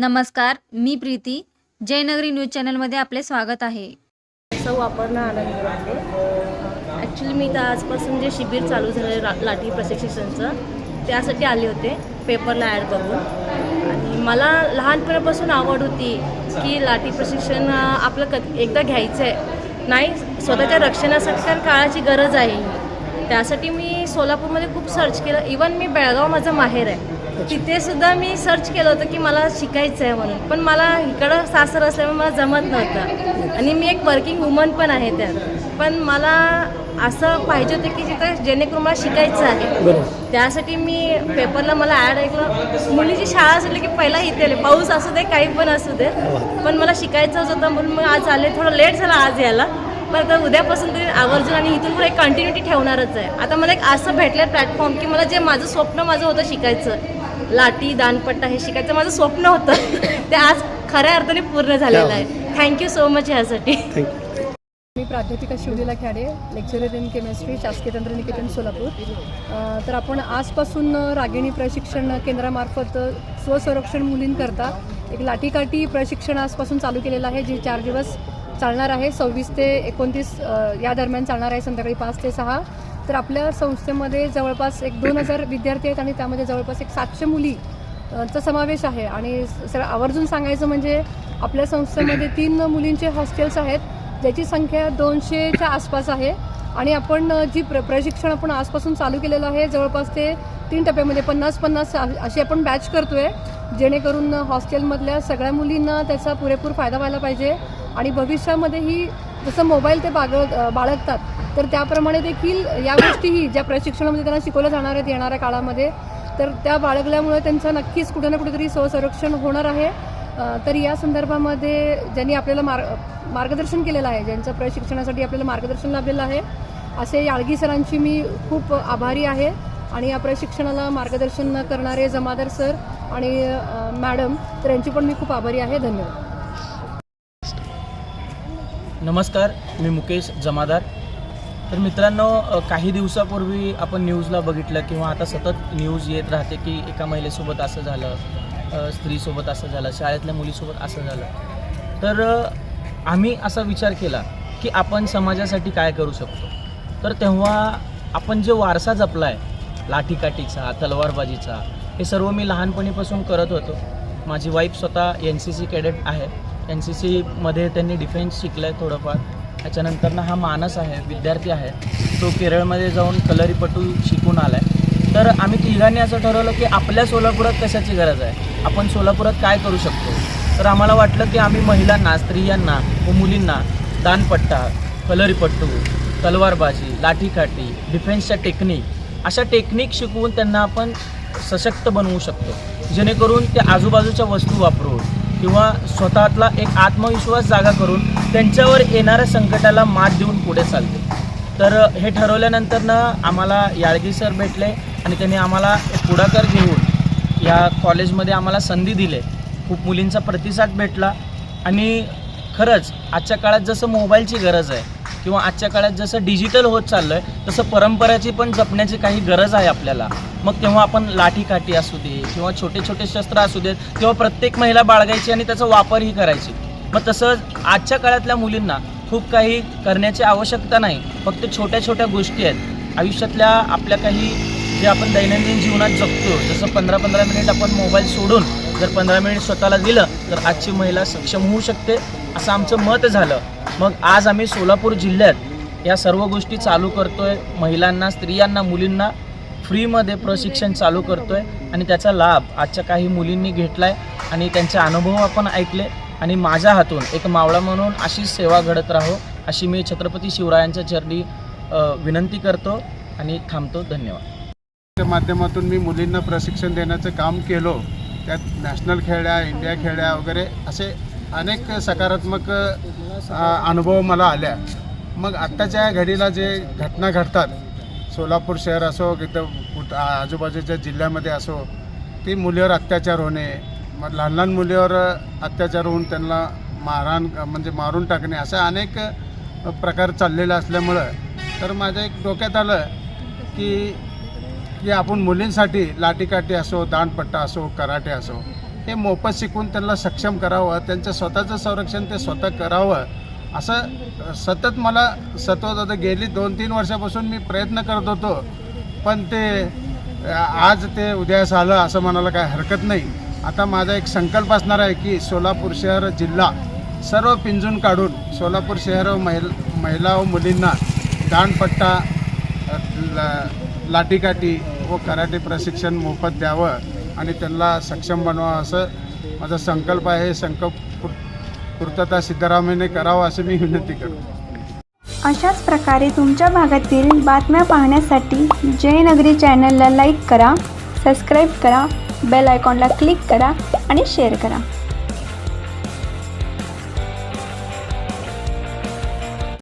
नमस्कार मी प्रीती. जयनगरी न्यूज चॅनलमध्ये आपले स्वागत आहे. सौ अपर्णा आनंद ॲक्च्युली मी तर आजपासून जे शिबिर चालू झालं ला लाठी प्रशिक्षणचं त्यासाठी आले होते पेपरला ॲड बघून आणि मला लहानपणापासून आवड होती की लाठी प्रशिक्षण आपलं क एकदा घ्यायचं आहे नाही स्वतःच्या रक्षणासाठी कारण काळाची गरज आहे. त्यासाठी मी सोलापूरमध्ये खूप सर्च केलं. इवन मी बेळगाव माझं माहेर आहे. तिथे सुद्धा मी सर्च केलं होतं की मला शिकायचं आहे म्हणून. पण मला इकडं सासर असल्यामुळे मला जमत नव्हतं. आणि मी एक वर्किंग वुमन पण आहे त्यात. पण मला असं पाहिजे होतं की जिथं जेणेकरून मला शिकायचं आहे. त्यासाठी मी पेपरला मला ॲड ऐकलं. मुलीची शाळा असली की पहिला इथे आले. पाऊस असू दे काही पण असू दे. पण मला शिकायचंच होतं म्हणून मग आज आले. थोडं लेट झाला आज यायला. पण आता उद्यापासून तरी आवर्जून आणि इथून पुढे कंटिन्युटी ठेवणारच आहे. आता मला एक असं भेटलं प्लॅटफॉर्म की मला जे माझं स्वप्न माझं होतं शिकायचं. लाटी दानपट्टा हे शिकायचं. माझं स्वप्न होतं. ते आज खऱ्या अर्थाने पूर्ण झालेलं आहे. थँक्यू सो मच ह्यासाठी मी प्राध्यापिका शिवलीला खेडे लेक्चरर इन केमिस्ट्री शासकीय तंत्रनिकेतन सोलापूर. अ, तर आपण आजपासून रागिणी प्रशिक्षण केंद्रामार्फत स्वसंरक्षण मुलींकरता एक लाठीकाठी प्रशिक्षण आजपासून चालू केलेलं आहे जे चार दिवस चालणार आहे. सव्वीस ते एकोणतीस या दरम्यान चालणार आहे संध्याकाळी पाच ते सहा. तर आपल्या संस्थेमध्ये जवळपास एक दोन हजार विद्यार्थी आहेत आणि त्यामध्ये जवळपास एक सातशे मुली चा समावेश आहे. आणि सर आवर्जून सांगायचं म्हणजे आपल्या संस्थेमध्ये तीन मुलींचे हॉस्टेल्स आहेत ज्याची संख्या दोनशेच्या आसपास आहे. आणि आपण जी प्र प्रशिक्षण आपण आजपासून चालू केलेलं आहे जवळपास ते तीन टप्प्यामध्ये पन्नास पन्नास अशी आपण बॅच करतोय जेणेकरून हॉस्टेलमधल्या सगळ्या मुलींना त्याचा पुरेपूर फायदा व्हायला पाहिजे. आणि भविष्यामध्येही जसं मोबाईल ते बाग बाळगतात तर त्याप्रमाणे देखील या गोष्टीही ज्या प्रशिक्षणामध्ये त्यांना शिकवल्या जाणार आहेत येणाऱ्या काळामध्ये तर त्या बाळगल्यामुळे त्यांचं नक्कीच कुठे ना कुठेतरी स्वसंरक्षण होणार आहे. तर या संदर्भामध्ये ज्यांनी आपल्याला मार्ग मार्गदर्शन केलेलं आहे ज्यांचं प्रशिक्षणासाठी आपल्याला मार्गदर्शन लाभलेलं आहे असे याळगी सरांची मी खूप आभारी आहे. आणि या प्रशिक्षणाला मार्गदर्शन करणारे जमादार सर आणि मॅडम तर यांची पण मी खूप आभारी आहे. धन्यवाद. नमस्कार मी मुकेश जमादार. तर मित्रांनो काही दिवसापूर्वी आपण न्यूजला बघितलं किंवा आता सतत न्यूज येत राहते की एका महिलेसोबत असं झालं स्त्रीसोबत असं झालं शाळेतल्या मुलीसोबत असं झालं. तर आम्ही असा विचार केला की आपण समाजासाठी काय करू शकतो? तर तेव्हा आपण जे वारसा जपला आहे लाठीकाठीचा तलवारबाजीचा हे सर्व मी लहानपणीपासून करत होतो. माझी वाईफ स्वतः एन सी सी कॅडेट आहे. एन सी सीमध्ये त्यांनी डिफेन्स शिकलं आहे थोडंफार. त्याच्यानंतर हा मानस आहे विद्यार्थी आहे तो केरळमध्ये जाऊन कलरीपटू शिकून आला आहे तर आम्ही तिघांनी असं ठरवलं की आपल्या सोलापुरात कशाची गरज आहे? आपण सोलापुरात काय करू शकतो? तर आम्हाला वाटलं की आम्ही महिलांना स्त्रियांना व मुलींना दानपट्टा कलरीपट्टू तलवारबाजी लाठीकाठी डिफेन्सच्या टेक्निक अशा टेक्निक शिकवून त्यांना आपण सशक्त बनवू शकतो. जेणेकरून ते आजूबाजूच्या वस्तू वापरून किंवा स्वतःतला एक आत्मविश्वास जागा करून त्यांच्यावर येणाऱ्या संकटाला मात देऊन पुढे चालते. तर हे ठरवल्यानंतरनं आम्हाला याळगी सर भेटले आणि त्यांनी आम्हाला एक पुढाकार घेऊन या कॉलेजमध्ये आम्हाला संधी दिले. खूप मुलींचा प्रतिसाद भेटला आणि खरंच आजच्या काळात जसं मोबाईलची गरज आहे किंवा आजच्या काळात जसं डिजिटल होत चाललं आहे तसं परंपराची पण जपण्याची काही गरज आहे आपल्याला. मग तेव्हा आपण लाठीकाठी असू दे किंवा छोटे छोटे शस्त्र असू देत तेव्हा प्रत्येक महिला बाळगायची आणि त्याचा वापरही करायची. मग तसंच आजच्या काळातल्या मुलींना खूप काही करण्याची आवश्यकता नाही फक्त छोट्या छोट्या गोष्टी आहेत. आयुष्यातल्या आपल्या काही जे आपण दैनंदिन जीवनात जगतो जसं पंधरा पंधरा मिनिट आपण मोबाईल सोडून जर पंधरा मिनिट स्वतःला दिलं तर आजची महिला सक्षम होऊ शकते. असं आमचं मत झालं. मग आज आम्ही सोलापूर जिल्ह्यात या सर्व गोष्टी चालू करतोय. महिलांना स्त्रियांना मुलींना फ्रीमध्ये प्रशिक्षण चालू करतोय. आणि त्याचा लाभ आजच्या काही मुलींनी घेतलाय. आणि त्यांचे अनुभव आपण ऐकले. आणि माझ्या हातून एक मावळा म्हणून अशीच सेवा घडत राहो अशी मी छत्रपती शिवरायांच्या चरणी विनंती करतो आणि थांबतो. धन्यवाद. माध्यमातून मी मुलींना प्रशिक्षण देण्याचं काम केलं. त्यात नॅशनल खेळल्या इंडिया खेळल्या वगैरे असे अनेक सकारात्मक अनुभव मला आल्या. मग आत्ताच्या घडीला जे घटना घडतात सोलापूर शहर असो इथं कुठं आजूबाजूच्या जिल्ह्यामध्ये असो ती मुलीवर अत्याचार होणे मग लहान लहान मुलीवर अत्याचार होऊन त्यांना मारहाण म्हणजे मारून टाकणे असे अनेक प्रकार चाललेले असल्यामुळं तर माझ्या एक डोक्यात आलं की की आपण मुलींसाठी लाठीकाठी असो दांडपट्टा असो कराटे असो हे मोफत शिकून त्यांना सक्षम करावं त्यांचं स्वतःचं संरक्षण ते स्वतः करावं असं सतत मला सतत होतं. गेली दोन तीन वर्षापासून मी प्रयत्न करत होतो पण ते आज ते उद्यास आलं असं म्हणायला काय हरकत नाही. आता माझा एक संकल्प असणार आहे की सोलापूर शहर जिल्हा सर्व पिंजून काढून सोलापूर शहर व महिल महिला व मुलींना दांडपट्टा लाठीकाठी व कराटे प्रशिक्षण मोफत द्यावं आणि त्यांना सक्षम बनवावं असं माझा संकल्प आहे. संकल्प पूर्तता सिद्धरामय्याने करावं असं मी विनंती करतो. अशाच प्रकारे तुमच्या भागातील बातम्या पाहण्यासाठी जयनगरी चॅनलला लाईक करा सबस्क्राईब करा बेल आयकॉनला क्लिक करा आणि शेअर करा.